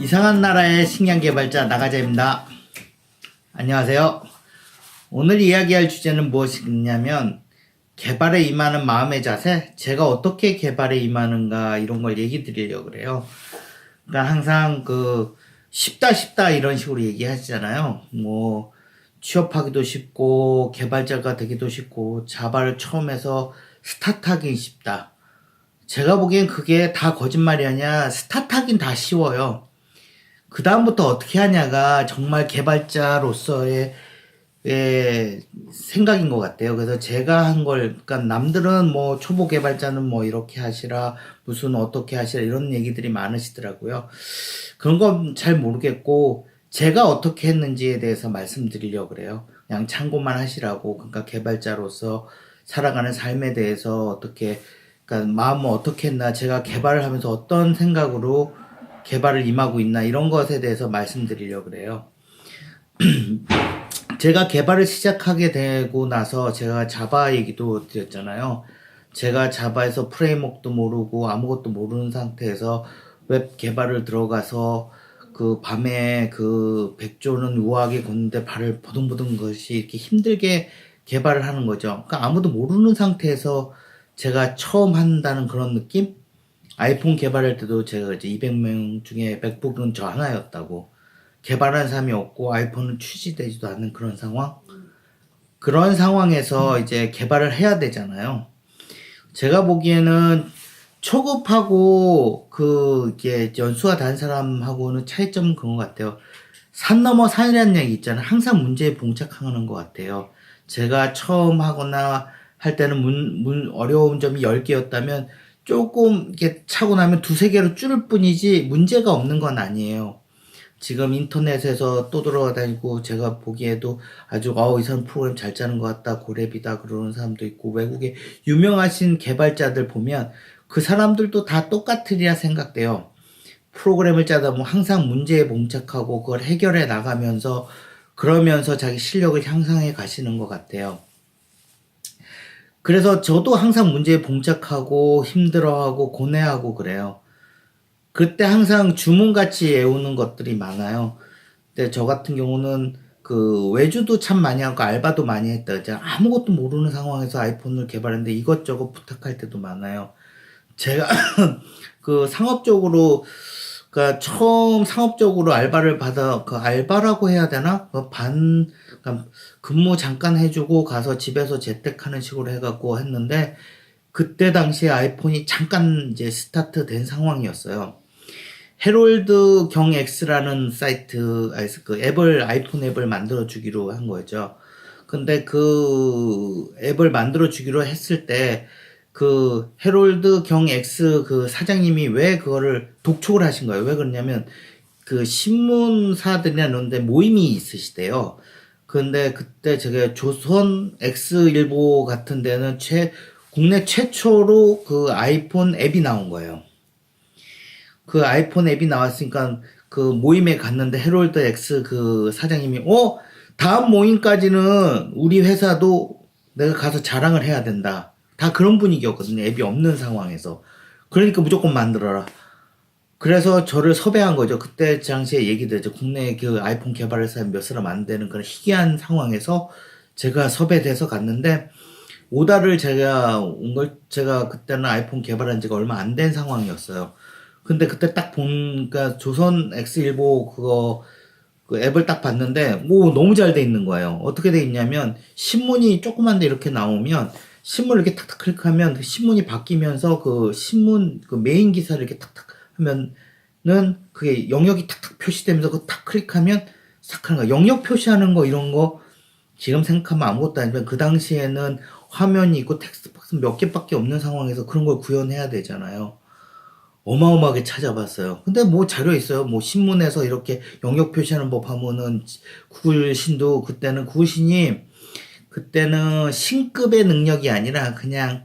이상한 나라의 식량 개발자 나가자입니다. 안녕하세요. 오늘 이야기할 주제는 무엇이냐면 개발에 임하는 마음의 자세, 제가 어떻게 개발에 임하는가 이런 걸 얘기 드리려고 그래요. 그러니까 항상 그 쉽다 쉽다 이런 식으로 얘기하시잖아요. 뭐 취업하기도 쉽고 개발자가 되기도 쉽고 자바를 처음 해서 스타트하기 쉽다. 제가 보기엔 그게 다 거짓말이 아니야. 스타트하긴 다 쉬워요. 그 다음부터 어떻게 하냐가 정말 개발자로서의 의 생각인 것 같아요. 그래서 제가 한 걸, 그러니까 남들은 뭐 초보 개발자는 뭐 이렇게 하시라, 무슨 어떻게 하시라 이런 얘기들이 많으시더라고요. 그런 건 잘 모르겠고 제가 어떻게 했는지에 대해서 말씀드리려고 그래요. 그냥 참고만 하시라고. 그러니까 개발자로서 살아가는 삶에 대해서 어떻게, 그러니까 마음은 어떻게 했나, 제가 개발을 하면서 어떤 생각으로 개발을 임하고 있나 이런 것에 대해서 말씀드리려고 그래요. 제가 개발을 시작하게 되고 나서 제가 자바 얘기도 드렸잖아요. 제가 자바에서 프레임워크도 모르고 아무것도 모르는 상태에서 웹 개발을 들어가서 그 밤에 그 백조는 우아하게 걷는데 발을 버둥버둥 것이 이렇게 힘들게 개발을 하는 거죠. 그러니까 아무도 모르는 상태에서 제가 처음 한다는 그런 느낌? 아이폰 개발할 때도 제가 이제 200명 중에 맥북은 저 하나였다고. 개발한 사람이 없고 아이폰은 출시되지도 않는 그런 상황? 그런 상황에서 이제 개발을 해야 되잖아요. 제가 보기에는 초급하고 그 이게 연수가 다른 사람하고는 차이점은 그런 것 같아요. 산 넘어 산이라는 얘기 있잖아요. 항상 문제에 봉착하는 것 같아요. 제가 처음 하거나 할 때는 문, 문 어려운 점이 10개였다면 조금 이렇게 차고 나면 두세 개로 줄을 뿐이지 문제가 없는 건 아니에요. 지금 인터넷에서 또 돌아다니고 제가 보기에도 아주 어이 사람 프로그램 잘 짜는 것 같다 고랩이다 그러는 사람도 있고 외국에 유명하신 개발자들 보면 그 사람들도 다 똑같으리라 생각돼요. 프로그램을 짜다 보면 항상 문제에 봉착하고 그걸 해결해 나가면서 그러면서 자기 실력을 향상해 가시는 것 같아요. 그래서 저도 항상 문제에 봉착하고 힘들어하고 고뇌하고 그래요. 그때 항상 주문같이 애우는 것들이 많아요. 근데 저 같은 경우는 그 외주도 참 많이 하고 알바도 많이 했다. 제가 아무것도 모르는 상황에서 아이폰을 개발했는데 이것저것 부탁할 때도 많아요. 제가 그 상업적으로 그니까 처음 상업적으로 알바를 받아 그 알바라고 해야 되나 그반 그러니까 근무 잠깐 해주고 가서 집에서 재택하는 식으로 해갖고 했는데 그때 당시에 아이폰이 잠깐 이제 스타트 된 상황이었어요. 헤롤드 경 X라는 사이트, 그 앱을, 아이폰 앱을 만들어 주기로 한 거죠. 근데 그 앱을 만들어 주기로 했을 때, 그 헤롤드 경 X 그 사장님이 왜 그거를 독촉을 하신 거예요? 왜 그러냐면, 그 신문사들이나 이런 데 모임이 있으시대요. 근데 그때 제가 조선 X일보 같은 데는 최, 국내 최초로 그 아이폰 앱이 나온 거예요. 그 아이폰 앱이 나왔으니까 그 모임에 갔는데 헤롤드 X 그 사장님이 어 다음 모임까지는 우리 회사도 내가 가서 자랑을 해야 된다. 다 그런 분위기였거든요. 앱이 없는 상황에서. 그러니까 무조건 만들어라. 그래서 저를 섭외한 거죠. 그때 당시에 얘기되죠. 국내 그 아이폰 개발회사 몇 사람 안 되는 그런 희귀한 상황에서 제가 섭외돼서 갔는데 오다를 제가 온 걸 제가 그때는 아이폰 개발한 지가 얼마 안 된 상황이었어요. 근데 그때 딱 보니까 조선 X일보 그거 그 앱을 딱 봤는데 오 너무 잘 돼 있는 거예요. 어떻게 돼 있냐면 신문이 조그만데 이렇게 나오면 신문을 이렇게 탁탁 클릭하면 그 신문이 바뀌면서 그 신문 그 메인 기사를 이렇게 탁탁 하면은 그게 영역이 탁탁 표시되면서 그 탁 클릭하면 싹 하는 거 영역 표시하는 거 이런 거 지금 생각하면 아무것도 아니지만 그 당시에는 화면이 있고 텍스트 박스 몇 개밖에 없는 상황에서 그런 걸 구현해야 되잖아요. 어마어마하게 찾아봤어요. 근데 뭐 자료 있어요. 뭐 신문에서 이렇게 영역 표시하는 법 하면은 구글신도 그때는 구글신이 그때는 신급의 능력이 아니라 그냥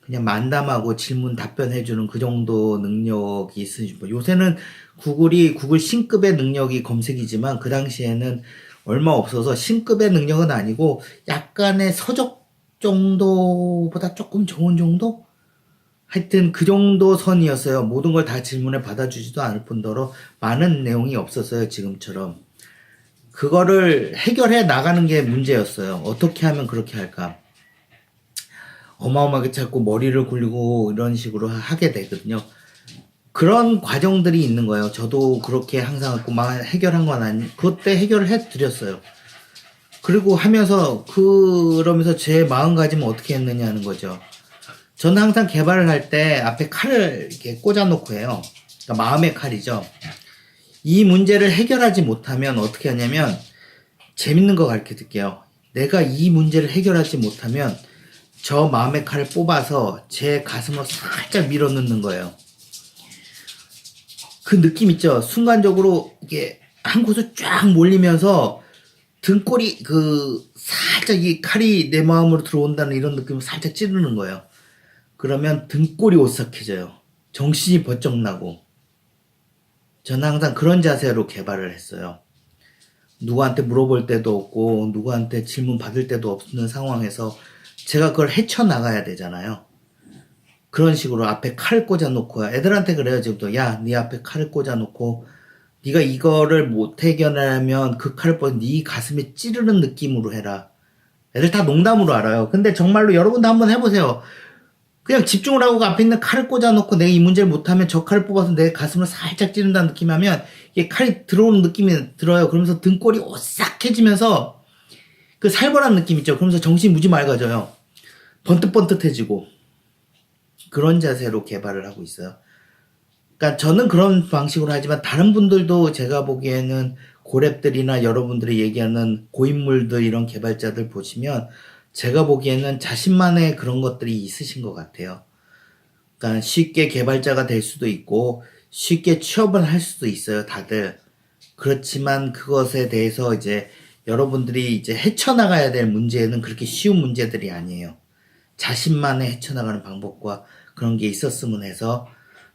그냥 만담하고 질문 답변해 주는 그 정도 능력이 있으시 뭐 요새는 구글이 구글 신급의 능력이 검색이지만 그 당시에는 얼마 없어서 신급의 능력은 아니고 약간의 서적 정도보다 조금 좋은 정도? 하여튼 그 정도 선이었어요. 모든 걸 다 질문에 받아주지도 않을 뿐더러 많은 내용이 없었어요. 지금처럼. 그거를 해결해 나가는 게 문제였어요. 어떻게 하면 그렇게 할까? 어마어마하게 자꾸 머리를 굴리고 이런 식으로 하- 하게 되거든요. 그런 과정들이 있는 거예요. 저도 그렇게 항상 막 해결한 건 아니, 그때 해결을 해 드렸어요. 그리고 하면서 그러면서 제 마음가짐은 어떻게 했느냐는 거죠. 저는 항상 개발을 할 때 앞에 칼을 이렇게 꽂아놓고 해요. 그러니까 마음의 칼이죠. 이 문제를 해결하지 못하면 어떻게 하냐면 재밌는 거 가르쳐 드릴게요. 내가 이 문제를 해결하지 못하면 저 마음의 칼을 뽑아서 제 가슴으로 살짝 밀어 넣는 거예요. 그 느낌 있죠? 순간적으로 이게 한 곳을 쫙 몰리면서 등골이 그 살짝 이 칼이 내 마음으로 들어온다는 이런 느낌을 살짝 찌르는 거예요. 그러면 등골이 오싹해져요. 정신이 번쩍 나고. 저는 항상 그런 자세로 개발을 했어요. 누구한테 물어볼 때도 없고, 누구한테 질문 받을 때도 없는 상황에서 제가 그걸 헤쳐나가야 되잖아요. 그런 식으로 앞에 칼을 꽂아놓고, 애들한테 그래요, 지금도. 야, 네 앞에 칼을 꽂아놓고, 네가 이거를 못 해결하면 그 칼을 뻗, 네 가슴에 찌르는 느낌으로 해라. 애들 다 농담으로 알아요. 근데 정말로 여러분도 한번 해보세요. 그냥 집중을 하고 그 앞에 있는 칼을 꽂아놓고 내가 이 문제를 못하면 저 칼을 뽑아서 내 가슴을 살짝 찌른다는 느낌이 하면 이게 칼이 들어오는 느낌이 들어요. 그러면서 등골이 오싹해지면서 그 살벌한 느낌 있죠. 그러면서 정신이 무지 맑아져요. 번뜩번뜩해지고 그런 자세로 개발을 하고 있어요. 그러니까 저는 그런 방식으로 하지만 다른 분들도 제가 보기에는 고랩들이나 여러분들이 얘기하는 고인물들 이런 개발자들 보시면 제가 보기에는 자신만의 그런 것들이 있으신 것 같아요. 그러니까 쉽게 개발자가 될 수도 있고 쉽게 취업을 할 수도 있어요, 다들. 그렇지만 그것에 대해서 이제 여러분들이 이제 헤쳐나가야 될 문제는 그렇게 쉬운 문제들이 아니에요. 자신만의 헤쳐나가는 방법과 그런 게 있었으면 해서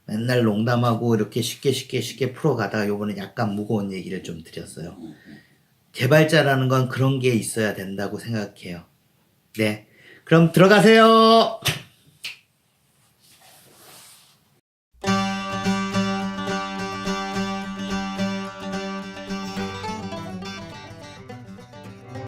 맨날 농담하고 이렇게 쉽게 쉽게 쉽게 풀어가다가 요번에 약간 무거운 얘기를 좀 드렸어요. 개발자라는 건 그런 게 있어야 된다고 생각해요. 네. 그럼 들어가세요!